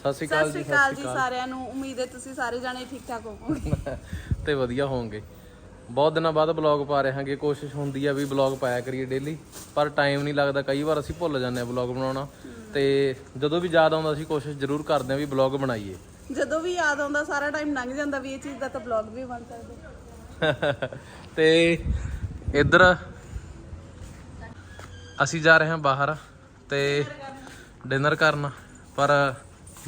ਸਤਿ ਸ਼੍ਰੀ ਸਤਿ ਅਕਾਲ ਜੀ ਸਾਰਿਆਂ ਨੂੰ। ਉਮੀਦ ਹੈ ਤੁਸੀਂ ਸਾਰੇ ਜਾਣੇ ਠੀਕ ਠਾਕ ਹੋਵੋਗੇ। ਤੇ ਵਧੀਆ ਹੋਵੋਗੇ। ਬਹੁਤ ਦਿਨਾਂ ਬਾਅਦ ਬਲੌਗ ਪਾ ਰਹੇ ਹਾਂਗੇ। ਕੋਸ਼ਿਸ਼ ਹੁੰਦੀ ਆ ਵੀ ਬਲੌਗ ਪਾਇਆ ਕਰੀਏ ਡੇਲੀ ਪਰ ਟਾਈਮ ਨਹੀਂ ਲੱਗਦਾ। ਕਈ ਵਾਰ ਅਸੀਂ ਭੁੱਲ ਜਾਂਦੇ ਆ ਬਲੌਗ ਬਣਾਉਣਾ। ਤੇ ਜਦੋਂ ਵੀ ਯਾਦ ਆਉਂਦਾ ਅਸੀਂ ਕੋਸ਼ਿਸ਼ ਜ਼ਰੂਰ ਕਰਦੇ ਆ ਵੀ ਬਲੌਗ ਬਣਾਈਏ। ਜਦੋਂ ਵੀ ਯਾਦ ਆਉਂਦਾ ਸਾਰਾ ਟਾਈਮ ਲੰਘ ਜਾਂਦਾ ਵੀ ਇਹ ਚੀਜ਼ ਦਾ ਤਾਂ ਬਲੌਗ ਵੀ ਬਣ ਸਕਦਾ। ਤੇ ਇੱਧਰ ਅਸੀਂ ਜਾ ਰਹੇ ਹਾਂ ਬਾਹਰ ਤੇ ਡਿਨਰ ਕਰਨ ਪਰ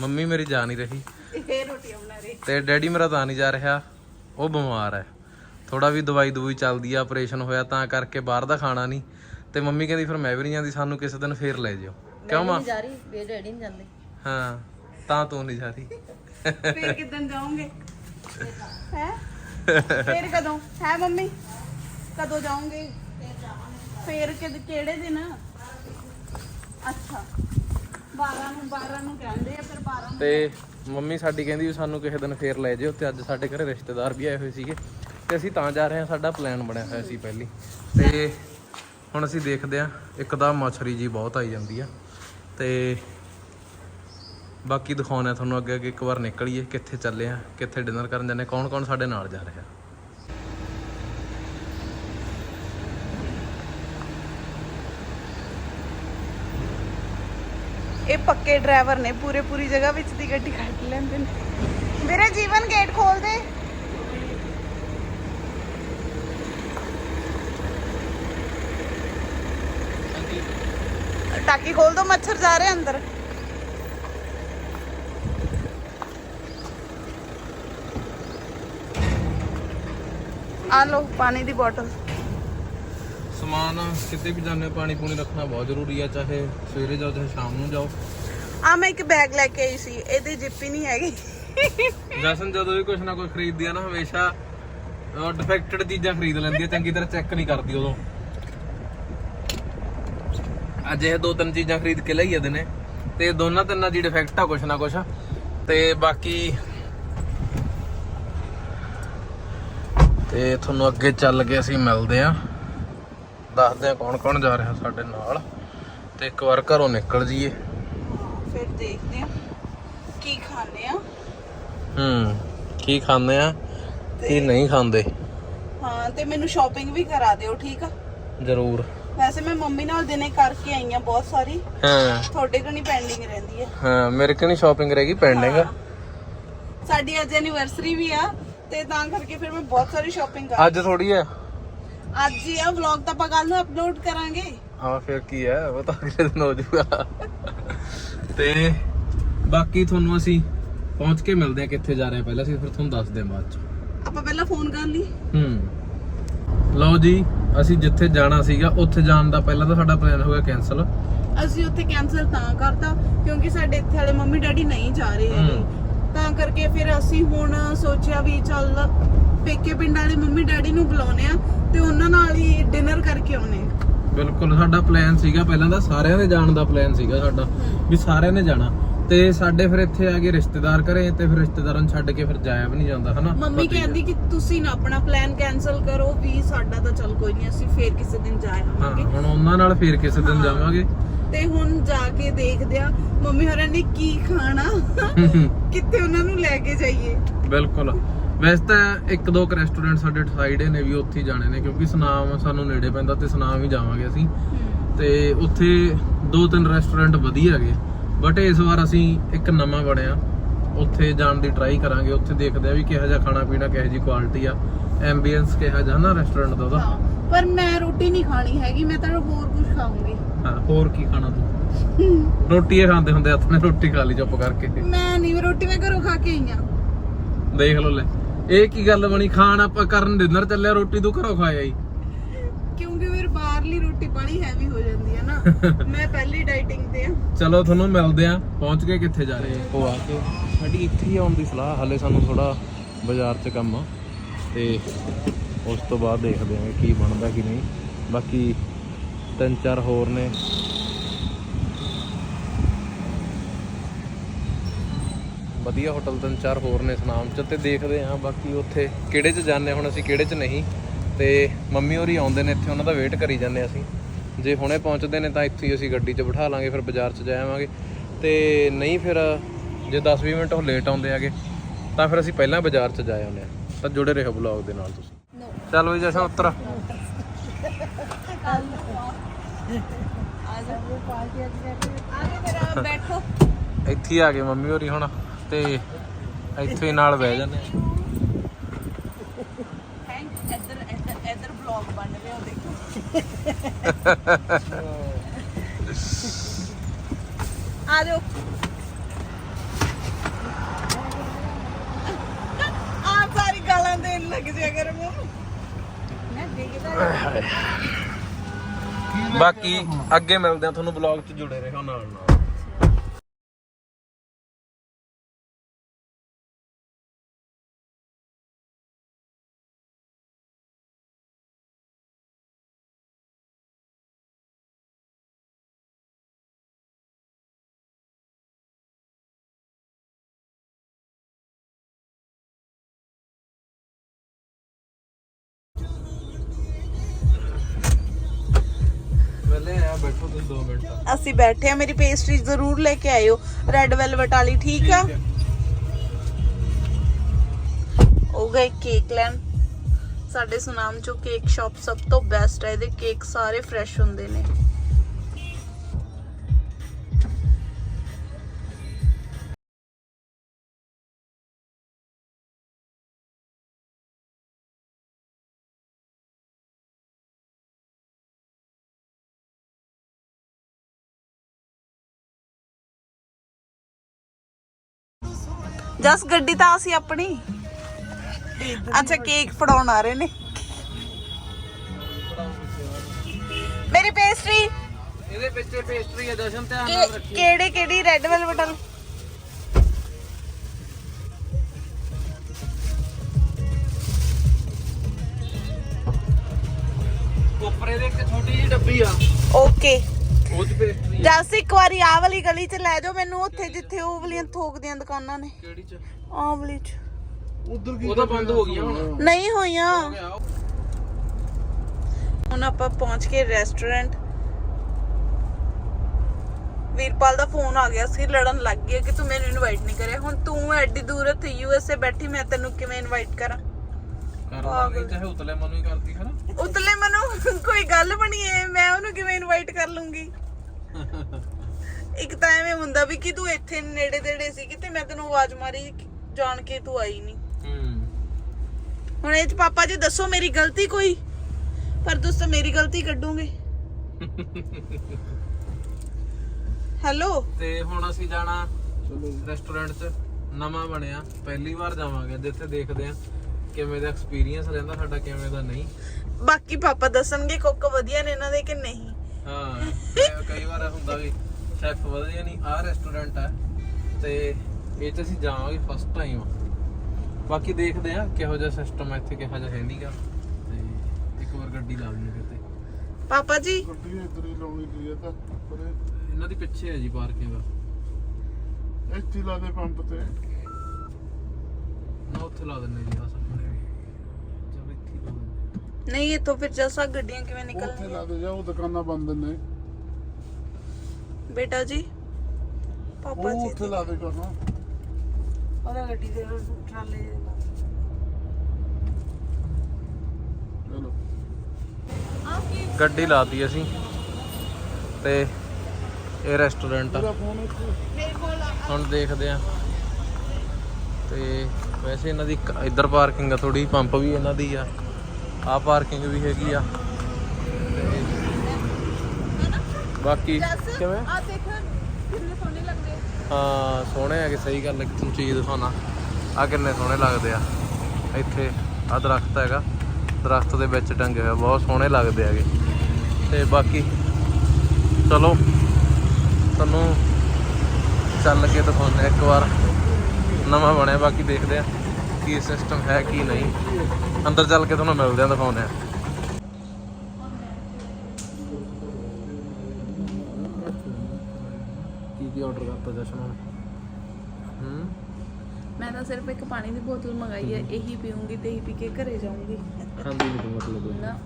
ਮੰਮੀ ਮੇਰੀ ਜਾ ਨਹੀਂ ਰਹੀ। ਇਹ ਰੋਟੀਆਂ ਬਣਾ ਰਹੇ ਤੇ ਡੈਡੀ ਮੇਰਾ ਤਾਂ ਨਹੀਂ ਜਾ ਰਿਹਾ। ਉਹ ਬਿਮਾਰ ਹੈ। ਥੋੜਾ ਵੀ ਦਵਾਈ ਦਵਾਈ ਚੱਲਦੀ ਆ ਆਪਰੇਸ਼ਨ ਹੋਇਆ ਤਾਂ ਕਰਕੇ ਬਾਹਰ ਦਾ ਖਾਣਾ ਨਹੀਂ। ਤੇ ਮੰਮੀ ਕਹਿੰਦੀ ਫਿਰ ਮੈਂ ਵੀ ਨਹੀਂ ਜਾਂਦੀ ਸਾਨੂੰ ਕਿਸੇ ਦਿਨ ਫੇਰ ਲੈ ਜਿਓ। ਕਿਉਂ ਮਾਂ? ਜਾ ਰਹੀ ਬੇ ਡੈਡੀ ਨਹੀਂ ਜਾਂਦੇ। ਹਾਂ ਤਾਂ ਤੂੰ ਨਹੀਂ ਜਾ ਰਹੀ। ਫੇਰ ਕਿਦਨ ਜਾਓਗੇ? ਹੈ? ਫੇਰ ਕਦੋਂ? ਹੈ ਮੰਮੀ? ਕਦੋਂ ਜਾਓਗੇ? ਫੇਰ ਕਿਹੜੇ ਦਿਨ? ਅੱਛਾ। 12 ਨੂੰ 12 ਨੂੰ ਕਹਿੰਦੇ ਆ, ਫਿਰ 12 ਨੂੰ ਤੇ ਮੰਮੀ ਸਾਡੀ ਕਹਿੰਦੀ ਵੀ ਸਾਨੂੰ ਕਿਸੇ ਦਿਨ ਫੇਰ ਲੈ ਜਿਓ ਤੇ ਅੱਜ ਸਾਡੇ ਘਰੇ ਰਿਸ਼ਤੇਦਾਰ ਵੀ ਆਏ ਹੋਏ ਸੀਗੇ ਤੇ ਅਸੀਂ ਤਾਂ ਜਾ ਰਹੇ ਹਾਂ, ਸਾਡਾ ਪਲਾਨ ਬਣਿਆ ਹੋਇਆ ਸੀ ਪਹਿਲੀ। ਤੇ ਹੁਣ ਅਸੀਂ ਦੇਖਦੇ ਹਾਂ, ਇੱਕ ਤਾਂ ਮਛਰੀ ਜੀ ਬਹੁਤ ਆਈ ਜਾਂਦੀ ਆ। ਤੇ ਬਾਕੀ ਦਿਖਾਉਂਦੇ ਆ ਤੁਹਾਨੂੰ ਅੱਗੇ ਅੱਗੇ ਇੱਕ ਵਾਰ ਨਿਕਲੀਏ, ਕਿੱਥੇ ਚੱਲੇ ਆ ਕਿੱਥੇ ਡਿਨਰ ਕਰਨ ਜਾਂਦੇ ਕੌਣ ਕੌਣ ਸਾਡੇ ਨਾਲ ਜਾ ਰਿਹਾ। ਇਹ ਪੱਕੇ ਡਰਾਈਵਰ ਨੇ, ਪੂਰੇ ਪੂਰੀ ਜਗ੍ਹਾ ਵਿੱਚ ਦੀ ਗੱਡੀ ਕੱਢ ਲੈਂਦੇ ਨੇ। ਮੇਰੇ ਜੀਵਨ ਗੇਟ ਖੋਲ ਦੇ। ਟਾਕੀ ਖੋਲ ਦੋ, ਮੱਛਰ ਜਾ ਰਹੇ ਅੰਦਰ। ਆ ਲੋ ਪਾਣੀ ਦੀ ਬੋਤਲ ਸਮਾਨ ਕਿਤੇ ਵੀ ਜਾਂਦੇ ਹੋ ਪਾਣੀ ਪੂਣੀ ਰੱਖਣਾ ਬਹੁਤ ਜ਼ਰੂਰੀ ਆ ਚਾਹੇ ਸਵੇਰੇ ਜਾਓ ਚਾਹੇ ਸ਼ਾਮ ਨੂੰ ਜਾਓ। ਆ ਮੈਂ ਇੱਕ ਬੈਗ ਲੈ ਕੇ ਆਈ ਸੀ ਇਹਦੀ ਜਿੱਪ ਹੀ ਨਹੀਂ ਹੈਗੀ। ਜਸਨ ਜਦੋਂ ਵੀ ਕੁਝ ਨਾ ਕੁਝ ਖਰੀਦਦੀ ਆ ਨਾ ਹਮੇਸ਼ਾ ਡਿਫੈਕਟਡ ਚੀਜ਼ਾਂ ਖਰੀਦ ਲੈਂਦੀ ਆ ਚੰਗੀ ਤਰ੍ਹਾਂ ਚੈੱਕ ਨਹੀਂ ਕਰਦੀ ਉਦੋਂ। ਅੱਜ ਇਹ ਦੋ ਤਿੰਨ ਚੀਜ਼ਾਂ ਖਰੀਦ ਕੇ ਲਈ ਇਹਦੇ ਨੇ ਤੇ ਦੋਨਾਂ ਤਿੰਨਾਂ ਦੀ ਡਿਫੈਕਟ ਆ ਕੁਛ ਨਾ ਕੁਛ। ਤੇ ਬਾਕੀ ਤੇ ਤੁਹਾਨੂੰ ਅੱਗੇ ਚੱਲ ਕੇ ਅਸੀਂ ਮਿਲਦੇ ਆ। ਦੱਸਦੇ ਆ ਕੌਣ ਕੌਣ ਜਾ ਰਿਹਾ ਸਾਡੇ ਨਾਲ। ਤੇ ਇੱਕ ਵਾਰ ਘਰੋਂ ਨਿਕਲ ਜਾਈਏ। ਫਿਰ ਦੇਖਦੇ ਆ ਕੀ ਖਾਣੇ ਆ। ਹੂੰ ਕੀ ਖਾਂਦੇ ਆ ਕੀ ਨਹੀਂ ਖਾਂਦੇ। ਹਾਂ ਤੇ ਮੈਨੂੰ ਸ਼ਾਪਿੰਗ ਵੀ ਕਰਾ ਦਿਓ ਠੀਕ ਆ? ਜ਼ਰੂਰ। ਵੈਸੇ ਮੈਂ ਮੰਮੀ ਨਾਲ ਦਿਨੇ ਕਰਕੇ ਆਈ ਆ ਬਹੁਤ ਸਾਰੀ। ਹਾਂ। ਤੁਹਾਡੇ ਕੋਲ ਨਹੀਂ ਪੈਂਡਿੰਗ ਰਹਿੰਦੀ ਹੈ ਹਾਂ ਮੇਰੇ ਕੋਲ ਨਹੀਂ ਸ਼ਾਪਿੰਗ ਰਹਿ ਗਈ ਪੈਂਡਿੰਗ ਸਾਡੀ ਅੱਜ ਐਨੀਵਰਸਰੀ ਵੀ ਆ ਤੇ ਤਾਂ ਕਰਕੇ ਫਿਰ ਮੈਂ ਬਹੁਤ ਸਾਰੀ ਸ਼ਾਪਿੰਗ ਕਰ ਅੱਜ ਥੋੜੀ ਆ। ਅੱਜ ਹੀ ਆ ਵਲੌਗ ਤਾਂ ਆਪਾਂ ਕੱਲ ਨੂੰ ਅਪਲੋਡ ਕਰਾਂਗੇ। ਹਾਂ ਫਿਰ ਕੀ ਹੈ? ਉਹ ਤਾਂ ਅਗਲੇ ਦਿਨ ਹੋ ਜਾਊਗਾ। ਤੇ ਬਾਕੀ ਤੁਹਾਨੂੰ ਅਸੀਂ ਪਹੁੰਚ ਕੇ ਮਿਲਦੇ ਆ ਕਿੱਥੇ ਜਾ ਰਹੇ ਆ ਪਹਿਲਾਂ। ਅਸੀਂ ਫਿਰ ਤੁਹਾਨੂੰ ਦੱਸਦੇ ਆ ਬਾਅਦ ਚ। ਆਪਾਂ ਪਹਿਲਾਂ ਫੋਨ ਕਰ ਲਈ। ਹੂੰ। ਲਓ ਜੀ ਅਸੀਂ ਜਿੱਥੇ ਜਾਣਾ ਸੀਗਾ ਉੱਥੇ ਜਾਣ ਦਾ ਪਹਿਲਾਂ ਤਾਂ ਸਾਡਾ ਪਲਾਨ ਹੋ ਗਿਆ ਕੈਨਸਲ ਅਸੀਂ ਉੱਥੇ ਕੈਨਸਲ ਤਾਂ ਕਰਤਾ ਕਿਉਂਕਿ ਸਾਡੇ ਇੱਥੇ ਵਾਲੇ ਮੰਮੀ ਡੈਡੀ ਨਹੀਂ ਜਾ ਰਹੇ ਹੈਗੇ। ਤਾਂ ਕਰਕੇ ਫਿਰ ਅਸੀਂ ਹੁਣ ਸੋਚਿਆ ਵੀ ਚੱਲ ਪੇਕੇ ਪਿੰਡ ਵਾਲੇ ਮੰਮੀ ਡੈਡੀ ਨੂੰ ਬੁਲਾਉਨੇ ਆ ਤੇ ਉਹਨਾਂ ਨਾਲ ਹੀ ਡਿਨਰ ਕਰਕੇ ਆਉਨੇ ਆ। ਬਿਲਕੁਲ ਸਾਡਾ ਪਲਾਨ ਸੀਗਾ ਪਹਿਲਾਂ ਦਾ ਸਾਰਿਆਂ ਦੇ ਜਾਣ ਦਾ ਪਲਾਨ ਸੀਗਾ ਸਾਡਾ ਵੀ ਸਾਰਿਆਂ ਨੇ ਜਾਣਾ। ਤੇ ਸਾਡੇ ਫਿਰ ਇੱਥੇ ਆ ਗਏ ਰਿਸ਼ਤੇਦਾਰ ਘਰੇ ਤੇ ਫਿਰ ਰਿਸ਼ਤੇਦਾਰਾਂ ਨੂੰ ਛੱਡ ਕੇ ਫਿਰ ਜਾਇਆ ਵੀ ਨਹੀਂ ਜਾਂਦਾ ਹਨਾ? ਮੰਮੀ ਪਤਾ ਹੀ ਆ। ਕਹਿੰਦੀ ਕਿ ਤੁਸੀਂ ਨਾ ਆਪਣਾ ਪਲਾਨ ਕੈਨਸਲ ਕਰੋ ਵੀ ਸਾਡਾ ਤਾਂ ਚੱਲ ਕੋਈ ਨਹੀਂ ਅਸੀਂ ਫੇਰ ਕਿਸੇ ਦਿਨ ਜਾ ਹਾਂ ਆਵਾਂਗੇ ਹੁਣ ਉਹਨਾਂ ਨਾਲ ਫੇਰ ਕਿਸੇ ਦਿਨ ਹਾਂ। ਜਾਵਾਂਗੇ। ਤੇ ਹੁਣ ਜਾ ਕੇ ਦੇਖਦੇ ਆ ਮੰਮੀ ਹੋਰਾਂ ਨੇ ਕੀ ਖਾਣਾ? ਕਿੱਥੇ ਉਹਨਾਂ ਨੂੰ ਲੈ ਕੇ ਜਾਈਏ? ਬਿਲਕੁਲ। ਵੈਸੇ ਤਾਂ ਇੱਕ ਦੋ ਕੁ ਰੈਸਟੋਰੈਂਟ ਸਾਡੇ ਸਾਈਡ ਨੇ ਵੀ ਉੱਥੇ ਹੀ ਜਾਣੇ ਨੇ ਕਿਉਂਕਿ ਸੁਨਾਮ ਸਾਨੂੰ ਨੇੜੇ ਪੈਂਦਾ ਤੇ ਸੁਨਾਮ ਹੀ ਜਾਵਾਂਗੇ ਅਸੀਂ। ਤੇ ਉੱਥੇ ਦੋ ਤਿੰਨ ਰੈਸਟੋਰੈਂਟ ਵਧੀਆ ਹੈਗੇ। ਬਟ ਇਸ ਵਾਰ ਅਸੀਂ ਇੱਕ ਨਵਾਂ ਬਣਿਆ। ਉੱਥੇ ਜਾਣ ਦੀ ਟਰਾਈ ਕਰਾਂਗੇ। ਉੱਥੇ ਦੇਖਦੇ ਆ ਵੀ ਕਿਹੋ ਜਿਹਾ ਖਾਣਾ ਪੀਣਾ ਕਿਹੋ ਜਿਹੀ ਕੁਆਲਿਟੀ ਆ। ਐਂਬੀਐਂਸ ਕਿਹੋ ਜਿਹਾ ਨਾ ਰੈਸਟੋਰੈਂਟ ਦਾ ਉਹਦਾ। ਪਰ ਮੈਂ ਰੋਟੀ ਨਹੀਂ ਖਾਣੀ ਹੈਗੀ ਮੈਂ ਤਾਂ ਹੋਰ ਕੁਝ ਖਾਊਂਗੀ। ਹਾਂ ਹੋਰ ਕੀ ਖਾਣਾ ਤੂੰ? ਰੋਟੀ ਹੀ ਖਾਂਦੇ ਹੁੰਦੇ ਹੱਥ ਨੇ ਰੋਟੀ ਖਾ ਲਈ ਚੁੱਪ ਕਰਕੇ। ਮੈਂ ਨਹੀਂ ਰੋਟੀ ਮੈਂ ਘਰੋਂ ਖਾ ਕੇ ਆਈ ਆ। ਦੇਖ ਲਓ ਲੈ। ਇਹ ਕੀ ਗੱਲ ਬਣੀ? ਖਾਣ ਆਪਾਂ ਕਰਨ ਡਿਨਰ ਚੱਲਿਆ ਰੋਟੀ ਤੂੰ ਘਰੋਂ ਖਾਇਆ ਈ ਕਿਉਂਕਿ ਫਿਰ ਬਾਹਰਲੀ ਰੋਟੀ ਬੜੀ ਹੈਵੀ ਹੋ ਜਾਂਦੀ ਹੈ ਨਾ। ਮੈਂ ਪਹਿਲੀ ਡਾਈਟਿੰਗ ਤੇ ਆ ਚਲੋ ਤੁਹਾਨੂੰ ਮਿਲਦੇ ਆ ਪਹੁੰਚ ਕੇ ਕਿੱਥੇ ਜਾ ਰਹੇ ਆ ਉਹ ਆ ਕੇ। ਸਾਡੀ ਇੱਥੇ ਹੀ ਆਉਣ ਦੀ ਸਲਾਹ ਹਲੇ ਸਾਨੂੰ ਥੋੜਾ ਬਾਜ਼ਾਰ 'ਚ ਕੰਮ ਆ। ਤੇ ਉਸ ਤੋਂ ਬਾਅਦ ਦੇਖਦੇ ਆਂ ਕੀ ਬਣਦਾ ਕੀ ਨਹੀਂ। ਬਾਕੀ ਤਿੰਨ ਚਾਰ ਹੋਰ ਨੇ। ਵਧੀਆ ਹੋਟਲ ਤਿੰਨ ਚਾਰ ਹੋਰ ਨੇ ਸੁਨਾਮ 'ਚ ਤੇ ਦੇਖਦੇ ਆਂ ਬਾਕੀ ਉੱਥੇ ਕਿਹੜੇ 'ਚ ਜਾਂਦੇ ਹੁਣ ਅਸੀਂ ਕਿਹੜੇ 'ਚ ਨਹੀਂ। ਤੇ ਮੰਮੀ ਹੋਰੀ ਆਉਂਦੇ ਨੇ ਇੱਥੇ ਉਹਨਾਂ ਦਾ ਵੇਟ ਕਰੀ ਜਾਂਦੇ ਅਸੀਂ। ਜੇ ਹੁਣੇ ਪਹੁੰਚਦੇ ਨੇ ਤਾਂ ਇੱਥੇ ਹੀ ਅਸੀਂ ਗੱਡੀ 'ਚ ਬਿਠਾ ਲਾਂਗੇ ਫਿਰ ਬਾਜ਼ਾਰ 'ਚ ਜਾਵਾਂਗੇ ਤੇ ਨਹੀਂ ਫਿਰ ਜੇ 10-20 ਮਿੰਟ ਉਹ ਲੇਟ ਆਉਂਦੇ ਆਗੇ ਤਾਂ ਫਿਰ ਅਸੀਂ ਪਹਿਲਾਂ ਬਾਜ਼ਾਰ 'ਚ ਜਾ ਆਉਂਦੇ ਆ ਤਾਂ ਜੁੜੇ ਰਹੋ ਬਲੌਗ ਦੇ ਨਾਲ ਤੁਸੀਂ। ਚਲੋ ਜੀ ਜਸ਼ਨ ਉੱਤਰ। ਬੈਠੋ। ਇੱਥੇ ਆ ਗਏ ਮੰਮੀ ਹੋਰੀ ਹੁਣ। ਤੇ ਇੱਥੇ ਹੀ ਨਾਲ ਬਹਿ ਜਾਂਦੇ ਆ। ਥੈਂਕ ਇੱਧਰ ਇੱਧਰ ਇੱਧਰ ਵਲੌਗ ਬਣ ਰਿਹਾ ਉਹ ਦੇਖੋ। ਆ ਜਾਓ। ਆ ਸਾਰੀ ਗਾਲਾਂ ਦੇਣ ਲੱਗ ਜਿਆ ਕਰ। ਮੂੰਹ ਮੈਂ ਦੇਖਦਾ ਬਾਕੀ ਅੱਗੇ ਮਿਲਦੇ ਆ ਤੁਹਾਨੂੰ ਬਲੌਗ 'ਚ ਜੁੜੇ ਰਹੋ ਨਾਲ ਨਾਲ ਆ ਬੈਠੋ ਤੁਸੀਂ 2 ਮਿੰਟ। ਅਸੀਂ ਬੈਠੇ ਆ ਮੇਰੀ ਪੇਸਟਰੀ ਜ਼ਰੂਰ ਲੈ ਕੇ ਆਇਓ। ਰੈੱਡ ਵੈਲਵਟ ਵਾਲੀ ਠੀਕ ਆ? ਉਹ ਗਏ ਕੇਕ ਲੈਣ। ਸਾਡੇ ਸੁਨਾਮ ਚੋਂ ਕੇਕ ਸ਼ਾਪ ਸਭ ਤੋਂ ਬੈਸਟ ਹੈ ਇਹਦੇ ਕੇਕ ਸਾਰੇ ਫਰੈਸ਼ ਹੁੰਦੇ ਨੇ। ਜਸ ਗੱਡੀ ਤਾਂ ਅਸੀਂ ਆਪਣੀ। ਅੱਛਾ ਕੇਕ ਫੜਾਉਣ ਆ ਰਹੇ ਨੇ। ਮੇਰੀ ਪੇਸਟਰੀ ਇਹਦੇ ਵਿੱਚ ਪੇਸਟਰੀ ਹੈ ਜਸ਼ਨ ਧਿਆਨ ਨਾਲ ਰੱਖੀ ਕਿਹੜੇ ਕਿਹੜੀ ਰੈੱਡ ਵੈਲਵਟ ਵਾਲੀ? ਉੱਪਰ ਇਹਦੇ ਇੱਕ ਛੋਟੀ ਜਿਹੀ ਡੱਬੀ ਆ। ਓਕੇ ਉਹ 'ਚ ਪੇਸਟਰੀ ਆ। ਜਸ ਇੱਕ ਵਾਰੀ ਆਹ ਵਾਲੀ ਗਲੀ 'ਚ ਲੈ ਜਾਓ ਮੈਨੂੰ ਉੱਥੇ ਜਿੱਥੇ ਉਹ ਵਾਲੀਆਂ ਥੋਕ ਦੀਆਂ ਦੁਕਾਨਾਂ ਨੇ। ਕਿਹੜੀ 'ਚ? ਆਹ ਵਾਲੀ 'ਚ। ਉਧਰ ਉਹ ਤਾਂ ਬੰਦ ਹੋ ਗਈਆਂ ਹੁਣ। ਨਹੀਂ ਹੋਈਆਂ। ਹੋ ਗਿਆ ਉਹ। ਹੁਣ ਆਪਾਂ ਪਹੁੰਚ ਕੇ ਰੈਸਟੋਰੈਂਟ ਵੀਰਪਾਲ ਦਾ ਫੋਨ ਆ ਗਿਆ ਸੀ ਲੜਨ ਲੱਗ ਗਿਆ ਕਿ ਤੂੰ ਮੈਨੂੰ ਇਨਵਾਈਟ ਨਹੀਂ ਕਰਿਆ। ਹੁਣ ਤੂੰ ਐਡੀ ਦੂਰ ਇੱਥੇ ਯੂਐਸਏ ਬੈਠੀ ਮੈਂ ਤੈਨੂੰ ਕਿਵੇਂ ਇਨਵਾਈਟ ਕਰਾਂ? ਕਰ ਲਾਂਗੇ ਚਾਹੇ ਉਤਲੇ ਮਨੂੰ ਹੀ ਕਰਦੀ ਖਰਾ ਉਤਲੇ ਮੈਨੂੰ ਕੋਈ ਗੱਲ ਬਣੀ ਏ ਮੈਂ ਉਹਨੂੰ ਕਿਵੇਂ ਇਨਵਾਈਟ ਕਰ ਲੂੰਗੀ? ਇੱਕ ਤਾਂ ਐਵੇਂ ਹੁੰਦਾ ਵੀ ਕਿ ਤੂੰ ਇੱਥੇ ਨੇੜੇ ਤੇੜੇ ਸੀ ਕਿਤੇ ਮੈਂ ਤੈਨੂੰ ਆਵਾਜ਼ ਮਾਰੀ ਜਾਣ ਕੇ ਤੂੰ ਆਈ ਨਹੀਂ ਹੂੰ। ਹੁਣ ਇਹ ਚ ਪਾਪਾ ਜੀ ਦੱਸੋ ਮੇਰੀ ਗਲਤੀ ਕੋਈ? ਪਰ ਤੁਸੀਂ ਤਾਂ ਮੇਰੀ ਗਲਤੀ ਕੱਢੋਗੇ। ਹੈਲੋ? ਤੇ ਹੁਣ ਅਸੀਂ ਜਾਣਾ ਰੈਸਟੋਰੈਂਟ 'ਚ ਨਵਾਂ ਬਣਿਆ ਪਹਿਲੀ ਵਾਰ ਜਾਵਾਂਗੇ ਜਿੱਥੇ ਦੇਖਦੇ ਆ ਕਿਵੇਂ ਦਾ ਐਕਸਪੀਰੀਅੰਸ ਰਹਿੰਦਾ ਸਾਡਾ ਕਿਵੇਂ ਦਾ ਨਹੀਂ। ਬਾਕੀ ਪਾਪਾ ਦੱਸਣਗੇ ਕੁੱਕ ਵਧੀਆ ਨੇ ਇਹਨਾਂ ਦੇ ਕਿ ਨਹੀਂ। ਹਾਂ ਕਈ- ਕਈ ਵਾਰ ਹੁੰਦਾ ਵੀ ਸ਼ੈਫ ਵਧੀਆ ਨਹੀਂ ਆਹ ਰੈਸਟੋਰੈਂਟ ਆ ਤੇ ਇਹ 'ਚ ਅਸੀਂ ਜਾਵਾਂਗੇ ਫਸਟ ਟਾਈਮ ਬਾਕੀ ਦੇਖਦੇ ਆ ਕਿਹੋ ਜਿਹਾ ਸਿਸਟਮ ਹੈ ਇੱਥੇ ਕਿਹੋ ਜਿਹਾ ਹੈ ਨਹੀਂਗਾ ਤੇ ਇੱਕ ਵਾਰ ਗੱਡੀ ਲਾ ਦਿੰਦੇ ਕਿਤੇ ਪਾਪਾ ਜੀ? ਗੱਡੀ ਇੱਧਰ ਹੀ ਲਾਉਣੀ ਦੀ ਹੈ ਤਾਂ ਪਰੇ ਇਹਨਾਂ ਦੀ ਪਿੱਛੇ ਹੈ ਜੀ ਪਾਰਕਿੰਗ ਇੱਥੇ ਲਾ ਦੇ ਪੰਪ ਤੇ। ਨਾ ਉੱਥੇ ਲਾ ਦਿੰਦੇ ਜੀ ਆ ਸਾਹਮਣੇ ਚਲ ਇੱਥੇ ਹੀ ਲਾ ਨਹੀਂ ਇੱਥੋਂ ਫਿਰ ਜਸਾ ਗੱਡੀਆਂ ਕਿਵੇਂ ਉੱਥੇ ਨਿਕਲਣਗੀਆਂ? ਲਾ ਦੇ ਜਾ ਉਹ ਦੁਕਾਨਾਂ ਬੰਦ ਨੇ। ਬੇਟਾ ਜੀ ਪਾਪਾ ਉਹ ਜੀ ਉੱਥੇ ਲਾ ਦੇ ਕਰਨਾ। ਉਹਦਾ ਗੱਡੀ ਦੇ ਟਰਾਲੇ ਦੇ ਲਾ ਚਲੋ। ਆ ਕੀ ਗੱਡੀ ਲਾਤੀ ਅਸੀਂ ਤੇ ਇਹ ਰੈਸਟੋਰੈਂਟ ਆ। ਫੋਨ ਉੱਥੇ ਹੁਣ ਦੇਖਦੇ ਆ। ਤੇ ਵੈਸੇ ਇਹਨਾਂ ਦੀ ਇੱਕ ਇੱਧਰ ਪਾਰਕਿੰਗ ਆ ਥੋੜੀ ਪੰਪ ਵੀ ਇਹਨਾਂ ਦੀ ਆ। ਆ ਪਾਰਕਿੰਗ ਵੀ ਹੈਗੀ ਆ। ਬਾਕੀ ਕਿਵੇਂ? ਆ ਦੇਖ ਕਿੰਨੇ ਸੋਹਣੇ ਲੱਗਦੇ ਆ। ਹਾਂ ਸੋਹਣੇ ਹੈਗੇ ਸਹੀ ਗੱਲ ਹੈ ਕਿ ਤੂੰ ਚੀਜ਼ ਦਿਖਾਉਣਾ। ਆ ਕਿੰਨੇ ਸੋਹਣੇ ਲੱਗਦੇ ਆ। ਇੱਥੇ ਆ ਦਰਖਤ ਹੈਗਾ ਦਰਖਤ ਦੇ ਵਿੱਚ ਟੰਗੇ ਹੋਏ ਬਹੁਤ ਸੋਹਣੇ ਲੱਗਦੇ ਹੈਗੇ। ਤੇ ਬਾਕੀ ਚਲੋ ਤੁਹਾਨੂੰ ਚੱਲ ਕੇ ਦਿਖਾਉਂਦੇ ਇੱਕ ਵਾਰ। ਨਵਾਂ ਬਣਿਆ ਬਾਕੀ ਦੇਖਦੇ ਆ ਕੀ ਸਿਸਟਮ ਹੈ ਕੀ ਨਹੀਂ। ਅੰਦਰ ਚੱਲ ਕੇ ਤੁਹਾਨੂੰ ਮਿਲਦੇ ਆ ਦਿਖਾਉਂਦੇ ਆ। ਕੀ ਕੀ ਆਰਡਰ ਕਰਤਾ ਜਸ਼ਨ ਹੁਣ? ਹੂੰ? ਮੈਂ ਤਾਂ ਸਿਰਫ ਇੱਕ ਪਾਣੀ ਦੀ ਬੋਤਲ ਮੰਗਾਈ ਹੈ ਇਹੀ ਪੀਉਂਗੀ ਤੇ ਇਹੀ ਪੀ ਕੇ ਘਰੇ ਜਾਊਂਗੀ। ਖਾਂਦੀ ਨਹੀਂ ਤੂੰ ਮਤਲਬ ਨਾ।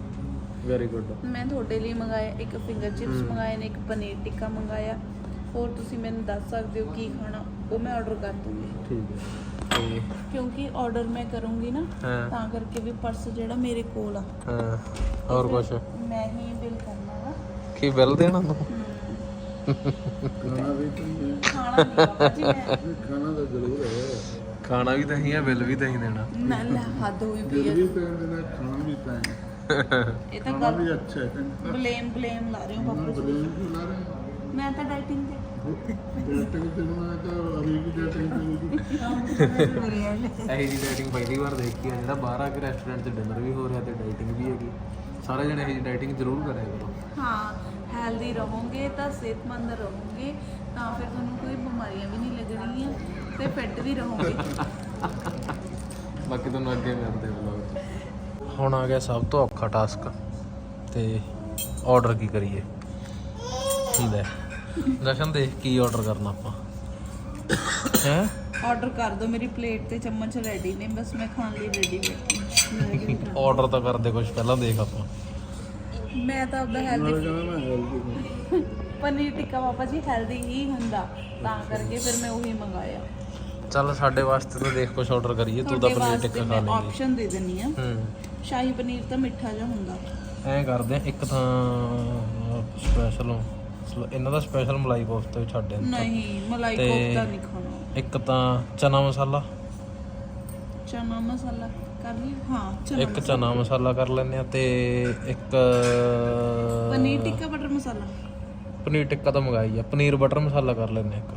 ਵੈਰੀ ਗੁੱਡ ਮੈਂ ਤੁਹਾਡੇ ਲਈ ਮੰਗਾਇਆ ਇੱਕ ਫਿੰਗਰ ਚਿਪਸ। ਮੰਗਾਏ ਨੇ ਇੱਕ ਪਨੀਰ ਟਿੱਕਾ ਮੰਗਾਇਆ। ਹੋਰ ਤੁਸੀਂ ਮੈਨੂੰ ਦੱਸ ਸਕਦੇ ਹੋ ਕੀ ਖਾਣਾ ਉਹ ਮੈਂ ਆਰਡਰ ਕਰ ਦੂੰਗੀ। ਠੀਕ ਹੈ। ਤੇ ਕਿਉਂਕਿ ਆਰਡਰ ਮੈਂ ਕਰੂੰਗੀ ਨਾ ਹਾਂ। ਤਾਂ ਕਰਕੇ ਵੀ ਪਰਸ ਜਿਹੜਾ ਮੇਰੇ ਕੋਲ ਆ। ਹਾਂ ਹੋਰ ਕੁਛ? ਮੈਂ ਹੀ ਬਿਲ ਕਰਨਾ ਵਾ। ਕੀ ਬਿੱਲ ਦੇਣਾ ਤੂੰ? ਖਾਣਾ ਵੀ ਤਾਂ ਹੈ ਖਾਣਾ ਨਹੀਂ ਬਾਬਾ ਜੀ ਮੈਂ। ਖਾਣਾ ਤਾਂ ਜ਼ਰੂਰ ਹੈ। ਖਾਣਾ ਵੀ ਤਾਂ ਹੀ ਹੈ ਬਿੱਲ ਵੀ ਤਾਂ ਹੀ ਦੇਣਾ। ਨਾ ਲੈ ਹੱਦ ਹੋਈ ਪਈ ਹੈ ਵੀ ਪੈਣ ਦੇ ਨਾਲ ਖਾਣਾ ਵੀ ਤਾਂ ਹੈ। ਇਹ ਤਾਂ ਖਾਣਾ ਗੱਲ ਵੀ ਅੱਛਾ ਹੈ। ਬਲੇਮ ਬਲੇਮ ਲਾ ਰਹੇ ਹੋ ਬਾਬਾ ਜੀ ਬਲੇਮ ਕਿਉਂ ਲਾ ਰਹੇ ਮੈਂ ਤਾਂ ਡਾਈਟਿੰਗ ਤੇ ਡੇਟਿੰਗ ਤਾਂ ਇਹੀ ਜੀ ਡਾਈਟਿੰਗ ਪਹਿਲੀ ਵਾਰ ਦੇਖੀ ਆ ਜਿਹੜਾ ਬਾਹਰ ਆ ਕੇ ਰੈਸਟੋਰੈਂਟ 'ਚ ਡਿਨਰ ਵੀ ਹੋ ਰਿਹਾ ਤੇ ਡਾਈਟਿੰਗ ਵੀ ਹੈਗੀ। ਸਾਰੇ ਜਣੇ ਇਹ ਜੀ ਡਾਈਟਿੰਗ ਜ਼ਰੂਰ ਕਰਿਆ ਕਰੋ। ਹਾਂ ਹੈਲਦੀ ਰਹੋਗੇ ਤਾਂ ਸਿਹਤਮੰਦ ਰਹੋਗੇ ਤਾਂ ਫਿਰ ਤੁਹਾਨੂੰ ਕੋਈ ਬਿਮਾਰੀਆਂ ਵੀ ਨਹੀਂ ਲੱਗਣਗੀਆਂ ਤੇ ਫਿੱਟ ਵੀ ਰਹੋਗੇ। ਬਾਕੀ ਤੁਹਾਨੂੰ ਅੱਗੇ ਮਿਲਦੇ ਵਲੌਗ 'ਚ। ਹੁਣ ਆ ਗਿਆ ਸਭ ਤੋਂ ਔਖਾ ਟਾਸਕ ਤੇ ਆਰਡਰ ਕੀ ਕਰੀਏ? ਲੈ? ਜਸ਼ਨ ਦੇਖ ਕੀ ਆਰਡਰ ਕਰਨਾ ਆਪਾਂ। ਹੈ? ਆਰਡਰ ਕਰ ਦਿਓ ਮੇਰੀ ਪਲੇਟ ਤੇ ਚਮਚ ਰੈਡੀ ਨੇ ਬਸ ਮੈਂ ਖਾਣ ਲਈ ਰੈਡੀ ਬੈਠੀ ਆਰਡਰ ਤਾਂ ਕਰਦੇ ਕੁਝ ਪਹਿਲਾਂ ਦੇਖ ਆਪਾਂ। ਮੈਂ ਤਾਂ ਆਪਦਾ ਹੈਲਦੀ ਪਨੀਰ ਟਿੱਕਾ ਪਾਪਾ ਜੀ ਹੈਲਦੀ ਹੀ ਹੁੰਦਾ ਤਾਂ ਕਰਕੇ ਫਿਰ ਮੈਂ ਉਹੀ ਮੰਗਾਇਆ। ਚੱਲ ਸਾਡੇ ਵਾਸਤੇ ਤਾਂ ਦੇਖ ਕੁਝ ਆਰਡਰ ਕਰੀਏ ਤੂੰ ਤਾਂ ਪਨੀਰ ਟਿੱਕਾ ਖਾ ਮੈਂ ਲੇਂਗੀ। ਆਪਸ਼ਨ ਦੇ ਦਿੰਨੀ ਆ। ਹੂੰ। ਸ਼ਾਹੀ ਪਨੀਰ ਤਾਂ ਮਿੱਠਾ ਜਿਹਾ ਹੁੰਦਾ। ਐਂ ਕਰਦੇ ਆ ਇੱਕ ਤਾਂ ਸਪੈਸ਼ਲ ਇਹਨਾਂ ਦਾ ਸਪੈਸ਼ਲ ਮਲਾਈ ਕੋਫਤਾ ਵੀ ਛੱਡ ਦੇ ਨਹੀਂ ਮਲਾਈ ਤੇ- ਕੋਫਤਾ ਨਹੀਂ ਖਾਣਾ। ਇੱਕ ਤਾਂ ਚਨਾ ਮਸਾਲਾ। ਚਨਾ ਮਸਾਲਾ ਕਰ ਲਈ? ਹਾਂ ਚਨਾ ਇੱਕ ਚਨਾ ਮਸਾਲਾ ਕਰ ਲੈਂਦੇ ਆ ਤੇ ਇੱਕ ਪਨੀਰ ਟਿੱਕਾ ਬਟਰ ਮਸਾਲਾ। ਪਨੀਰ ਟਿੱਕਾ ਤਾਂ ਮੰਗਾਈ ਆ। ਪਨੀਰ ਬਟਰ ਮਸਾਲਾ ਕਰ ਲੈਂਦੇ ਆ ਇੱਕ।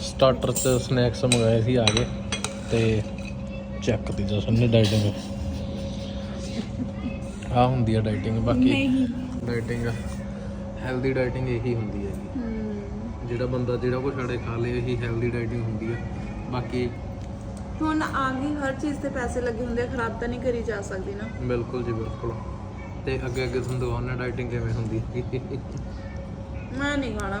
ਸਟਾਰਟਰ ਚ ਸਨੈਕਸ ਮੰਗਾਏ ਸੀ ਆ ਗਏ। ਤੇ ਚੈੱਕ ਦੀ ਜਸਨ ਨੇ। ਡਾਈਟਿੰਗ ਆ ਹੁੰਦੀ ਆ ਡਾਈਟਿੰਗ ਬਾਕੀ ਨਹੀਂ। ਡਾਈਟਿੰਗ ਹੈਲਦੀ ਡਾਈਟਿੰਗ ਇਹੀ ਹੁੰਦੀ ਹੈ। ਹਮ, ਜਿਹੜਾ ਬੰਦਾ ਜਿਹੜਾ ਕੁਛ ਸਾਡੇ ਖਾ ਲੇ ਇਹੀ ਹੈਲਦੀ ਡਾਈਟਿੰਗ ਹੁੰਦੀ ਹੈ ਬਾਕੀ ਹੁਣ ਆ ਗਈ ਹਰ ਚੀਜ਼ ਤੇ ਪੈਸੇ ਲੱਗੇ ਹੁੰਦੇ ਆ ਖਰਾਬ ਤਾਂ ਨਹੀਂ ਕਰੀ ਜਾ ਸਕਦੀ ਨਾ। ਬਿਲਕੁਲ ਜੀ ਬਿਲਕੁਲ। ਤੇ ਅੱਗੇ ਅੱਗੇ ਤੁਹਾਨੂੰ ਦਿਖਾਉਣਾ ਡਾਈਟਿੰਗ ਕਿਵੇਂ ਹੁੰਦੀ ਹੈ ਮੈਂ ਨਹੀਂ ਖਾਣਾ।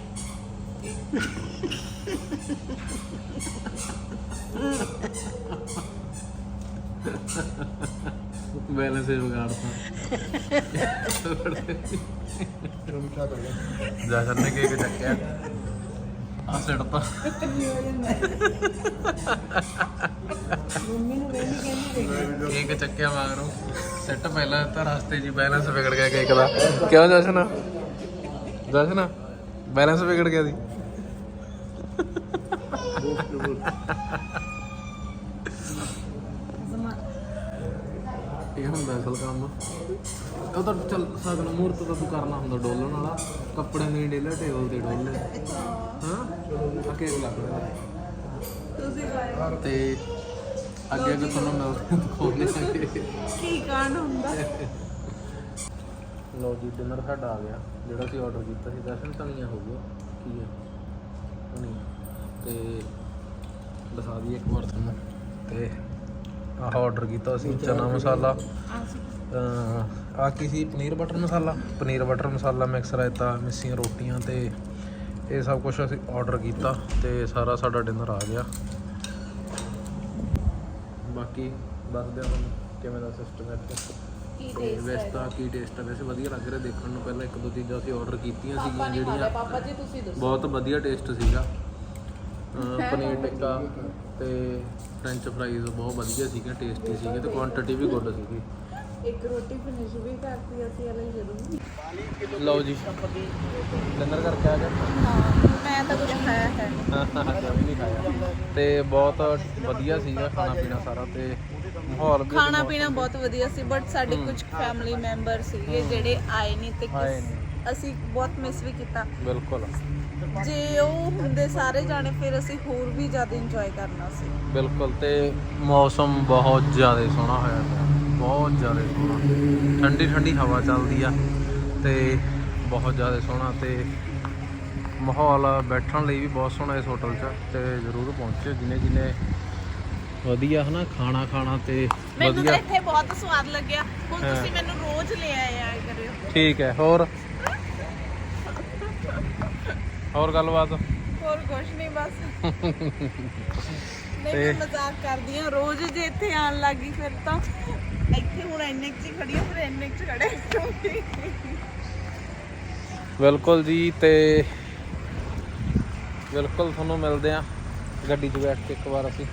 ਬੈਲੈਂਸ ਹੀ ਵਿਗਾੜਤਾ ਚਮਚਾ ਦੇ ਜਸਨ ਨੇ ਕੇਕ ਚੱਕਿਆ ਆ ਸਿੜਤਾ ਕੇਕ ਚੱਕਿਆ ਮਗਰੋਂ ਸੈੱਟ ਪਹਿਲਾਂ ਤਾਂ ਰਸਤੇ 'ਚ ਬੈਲੈਂਸ ਵਿਗੜ ਗਿਆ ਕੇਕ ਦਾ ਕਿਉਂ ਜਸ਼ਨ ਜਸ਼ਨ ਬੈਲੈਂਸ ਵਿਗੜ ਗਿਆ ਸੀ ਇਹ ਹੁੰਦਾ ਅਸਲ ਕੰਮ। ਉਹ ਤਾਂ ਚੱਲ ਸਗਨ ਮੂਰਤ ਤਾਂ ਤੂੰ ਕਰਨਾ ਹੁੰਦਾ ਡੋਲਣ ਵਾਲਾ। ਕੱਪੜੇ ਨਹੀਂ ਡੇਲਾ ਟੇਬਲ ਤੇ ਡੋਲਨੇ ਹਾਂ? ਆ ਕੇਕ ਲੱਗ ਰਿਹਾ ਤੁਸੀਂ ਖਾਓ। ਤੇ ਅੱਗੇ ਅੱਗੇ ਤੁਹਾਨੂੰ ਮੈਂ ਦਿਖਾਉਂਦੇ। ਆਂਗੇ ਕੀ ਕਾਂਡ ਹੁੰਦਾ? ਲਓ ਜੀ ਡਿਨਰ ਸਾਡਾ ਆ ਗਿਆ। ਜਿਹੜਾ ਅਸੀਂ ਆਰਡਰ ਕੀਤਾ ਸੀ ਦਰਸ਼ਨ ਧਨੀਆ ਹੋਊਗਾ ਕੀ ਹੈ? ਨਹੀਂ ਤੇ ਦਿਖਾ ਦਈਏ ਇੱਕ ਵਾਰ ਤੁਹਾਨੂੰ। ਤੇ ਆਹ ਆਰਡਰ ਕੀਤਾ ਸੀ ਚਨਾ ਮਸਾਲਾ। ਆ ਕੀ ਸੀ? Paneer butter masala? Paneer butter masala mix raita ਮਿੱਸੀਆਂ ਰੋਟੀਆਂ ਤੇ ਇਹ ਸਭ ਕੁਝ ਅਸੀਂ ਆਰਡਰ ਕੀਤਾ ਤੇ ਸਾਰਾ ਸਾਡਾ ਡਿਨਰ ਆ ਗਿਆ। ਬਾਕੀ ਦੱਸਦੇ ਹਾਂ ਕਿਵੇਂ ਦਾ ਸਿਸਟਮ ਹੈ ਕੀ ਤੇ ਵੈਸੇ ਤਾਂ ਕੀ ਟੇਸਟ ਹੈ ਵੈਸੇ ਵਧੀਆ ਲੱਗ ਰਿਹਾ ਦੇਖਣ ਨੂੰ। ਪਹਿਲਾਂ ਇੱਕ ਦੋ ਚੀਜ਼ਾਂ ਅਸੀਂ ਆਰਡਰ ਕੀਤੀਆਂ ਸੀਗੀਆਂ ਜਿਹੜੀਆਂ ਪਾਪਾ ਜੀ ਤੁਸੀਂ ਦੱਸੋ। ਬਹੁਤ ਵਧੀਆ ਟੇਸਟ ਸੀਗਾ। ਪਨੀਰ ਟਿੱਕਾ ਤੇ ਫ੍ਰੈਂਚ ਫਰਾਈਜ਼ ਬਹੁਤ ਵਧੀਆ ਸੀਗੇ ਟੇਸਟੀ ਸੀਗੇ ਤੇ ਕੁਆਂਟੀਟੀ ਵੀ ਗੁੱਡ ਸੀਗੀ। ਇੱਕ ਰੋਟੀ ਫਿਨਿਸ਼ ਵੀ ਕਰਤੀ ਅਸੀਂ ਹਲੇ ਜ਼ਰੂਰ ਲਓ ਜੀ। ਡਿਨਰ ਕਰਕੇ ਆ ਗਏ? ਹਾਂ ਮੈਂ ਤਾਂ ਕੁਝ ਖਾਇਆ ਹੈ ਵੀ ਨਹੀਂ ਖਾਇਆ। ਤੇ ਬਹੁਤ ਵਧੀਆ ਸੀਗਾ ਖਾਣਾ ਪੀਣਾ ਸਾਰਾ ਤੇ ਮਾਹੌਲ ਵੀ ਖਾਣਾ ਪੀਣਾ ਬਹੁਤ ਵਧੀਆ ਸੀ ਬਟ ਸਾਡੇ ਕੁਝ ਫੈਮਿਲੀ ਮੈਂਬਰ ਸੀਗੇ ਜਿਹੜੇ ਆਏ ਨਹੀਂ ਤੇ ਅਸੀਂ ਬਹੁਤ ਮਿਸ ਵੀ ਕੀਤਾ। ਬਿਲਕੁਲ। ਜੇ ਉਹ ਹੁੰਦੇ ਸਾਰੇ ਜਾਣੇ ਫਿਰ ਅਸੀਂ ਹੋਰ ਵੀ ਜ਼ਿਆਦਾ ਇੰਜੋਏ ਕਰਨਾ ਸੀ। ਬਿਲਕੁਲ ਤੇ ਮੌਸਮ ਬਹੁਤ ਜ਼ਿਆਦਾ ਸੋਹਣਾ ਹੋਇਆ ਪਿਆ। ਬਹੁਤ ਜ਼ਿਆਦਾ ਸੋਹਣਾ। ਠੰਡੀ ਠੰਡੀ ਹਵਾ ਚੱਲਦੀ ਆ ਤੇ ਬਹੁਤ ਜ਼ਿਆਦਾ ਸੋਹਣਾ ਤੇ ਮਾਹੌਲ ਬੈਠਣ ਲਈ ਵੀ ਬਹੁਤ ਸੋਹਣਾ ਇਸ ਹੋਟਲ 'ਚ ਤੇ ਜ਼ਰੂਰ ਪਹੁੰਚਿਓ ਜਿਨੇ ਜਿਨੇ ਵਧੀਆ ਹਨਾ ਖਾਣਾ ਖਾਣਾ ਤੇ ਮੈਨੂੰ ਤਾਂ ਵਧੀਆ। ਇੱਥੇ ਬਹੁਤ ਸਵਾਦ ਲੱਗਿਆ। ਹੁਣ। ਤੁਸੀਂ ਮੈਨੂੰ ਰੋਜ਼ ਲੈ ਆਇਆ ਕਰਿਓ। ਠੀਕ ਹੈ ਹੋਰ? ਹੋਰ ਗੱਲਬਾਤ? ਹੋਰ ਕੁਝ ਨਹੀਂ ਬਸ। ਨਹੀਂ ਮੈਂ ਮਜ਼ਾਕ ਕਰਦੀ ਆ ਰੋਜ਼ ਜੇ ਇੱਥੇ ਆਣ ਲੱਗੀ ਫਿਰ ਤਾਂ। ਇੱਥੇ ਹੁਣ ਇੰਨੇ 'ਚ ਖੜੀ ਆ ਫਿਰ ਇੰਨੇ 'ਚ ਖੜੇ। ਬਿਲਕੁਲ ਜੀ ਤੇ ਬਿਲਕੁਲ ਤੁਹਾਨੂੰ ਮਿਲਦੇ ਆ ਗੱਡੀ 'ਚ ਬੈਠ ਕੇ ਇੱਕ ਵਾਰ ਅਸੀਂ।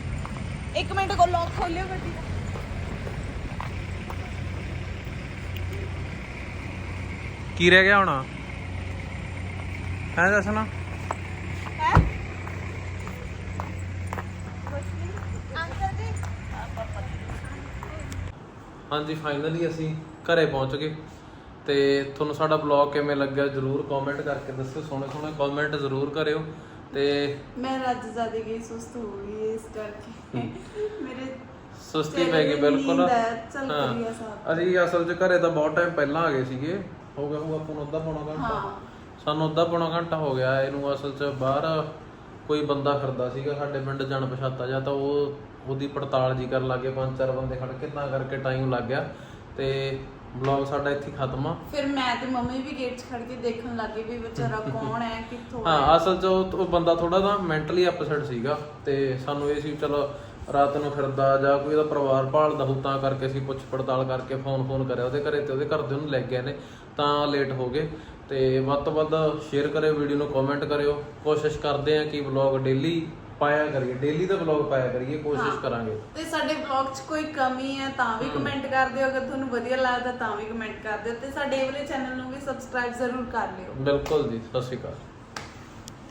ਇੱਕ ਮਿੰਟ ਕੋ ਲੌਕ ਖੋਲਿਓ ਗੱਡੀ। ਦਾ ਕੀ ਰਹਿ ਗਿਆ ਹੁਣ? ਹੈ? ਦੱਸਣਾ ਹੈ ਅੰਕਲ ਜੀ? ਹਾਂਜੀ ਫਾਈਨਲੀ ਅਸੀਂ ਘਰੇ ਪਹੁੰਚ ਗਏ। ਤੇ ਤੁਹਾਨੂੰ ਸਾਡਾ ਬਲੌਗ ਕਿਵੇਂ ਲੱਗਿਆ ਜਰੂਰ ਕਮੈਂਟ ਕਰਕੇ ਦੱਸਿਓ ਸੋਹਣੇ ਸੋਹਣੇ ਕਮੈਂਟ ਜ਼ਰੂਰ ਕਰਿਓ। ਤੇ ਮੈਂ ਰੱਜ ਜ਼ਿਆਦਾ ਗਈ ਸੁਸਤ ਹੋ ਗਈ ਇਸ ਕਰਕੇ। ਮੇਰੇ ਸੁਸਤੀ ਪੈ ਗਈ ਬਿਲਕੁਲ। ਹੈ। ਅਸੀਂ ਅਸਲ 'ਚ ਘਰੇ ਤਾਂ ਬਹੁਤ ਟਾਈਮ ਪਹਿਲਾਂ ਆ ਗਏ ਸੀਗੇ। ਹੋ ਗਿਆ ਹੋਊਗਾ ਆਪਾਂ ਨੂੰ ਅੱਧਾ ਪੌਣਾ ਘੰਟਾ। ਹਾਂ। ਸਾਨੂੰ ਅੱਧਾ ਪੌਣਾ ਘੰਟਾ ਹੋ ਗਿਆ ਇਹਨੂੰ ਅਸਲ 'ਚ ਬਾਹਰ ਕੋਈ ਬੰਦਾ ਫਿਰਦਾ ਸੀਗਾ ਸਾਡੇ ਪਿੰਡ ਜਾਣ ਪਛਾਤਾ ਜਾਂ ਤਾਂ ਉਹ ਉਹਦੀ ਪੜਤਾਲ ਜੀ ਕਰਨ ਲੱਗੇ ਪੰਜ ਚਾਰ ਬੰਦੇ ਖੜ ਕੇ ਤਾਂ ਕਰਕੇ ਟਾਈਮ ਲੱਗ ਗਿਆ ਤੇ ਵਲੌਗ ਸਾਡਾ ਇੱਥੇ ਖਤਮ ਆ। ਫਿਰ ਮੈਂ ਤੇ ਮੰਮੀ ਵੀ ਗੇਟ 'ਚ ਖੜ ਕੇ ਦੇਖਣ ਲੱਗੇ ਵੀ ਵਿਚਾਰਾ ਕੌਣ ਹੈ ਕਿੱਥੋਂ ਹੈ ਹਾਂ। ਅਸਲ 'ਚ ਉਹ ਉਹ ਬੰਦਾ ਥੋੜਾ ਤਾਂ ਮੈਂਟਲੀ ਅਪਸੈਟ ਸੀਗਾ ਤੇ ਸਾਨੂੰ ਇਹ ਸੀ ਚਲੋ ਰਾਤ ਨੂੰ ਫਿਰਦਾ ਜਾਂ ਕੋਈ ਉਹਦਾ ਪਰਿਵਾਰ ਭਾਲਦਾ ਹੋ ਤਾਂ ਕਰਕੇ ਅਸੀਂ ਪੁੱਛ ਪੜਤਾਲ ਕਰਕੇ ਫੋਨ ਫੋਨ ਕਰਿਆ ਉਹਦੇ ਘਰੇ ਤੇ ਉਹਦੇ ਘਰ ਦੇ ਉਹਨੂੰ ਲੈ ਗਏ ਨੇ। ਤਾਂ ਲੇਟ ਹੋ ਗਏ। ਤੇ ਵੱਧ ਤੋਂ ਵੱਧ ਸ਼ੇਅਰ ਕਰਿਓ ਵੀਡੀਓ ਨੂੰ ਕਮੈਂਟ ਕਰਿਓ। ਕੋਸ਼ਿਸ਼ ਕਰਦੇ ਆ ਕਿ ਵਲੌਗ ਡੇਲੀ ਪਾਇਆ ਕਰੀਏ। ਡੇਲੀ ਦਾ ਵਲੌਗ ਪਾਇਆ ਕਰੀਏ ਕੋਸ਼ਿਸ਼ ਕਰਾਂਗੇ। ਤੇ ਸਾਡੇ ਵਲੌਗ 'ਚ ਕੋਈ ਕਮੀ ਹੈ ਤਾਂ ਵੀ ਕਮੈਂਟ ਕਰ ਦਿਓ। ਅਗਰ ਤੁਹਾਨੂੰ ਵਧੀਆ ਲੱਗਦਾ ਤਾਂ ਵੀ ਕਮੈਂਟ ਕਰ ਦਿਓ। ਤੇ ਸਾਡੇ ਇਹ ਵਾਲੇ ਚੈਨਲ ਨੂੰ ਵੀ ਸਬਸਕ੍ਰਾਈਬ ਜ਼ਰੂਰ ਕਰ ਲਿਓ। ਬਿਲਕੁਲ ਜੀ ਸਤਿ ਸ਼੍ਰੀ ਅਕਾਲ।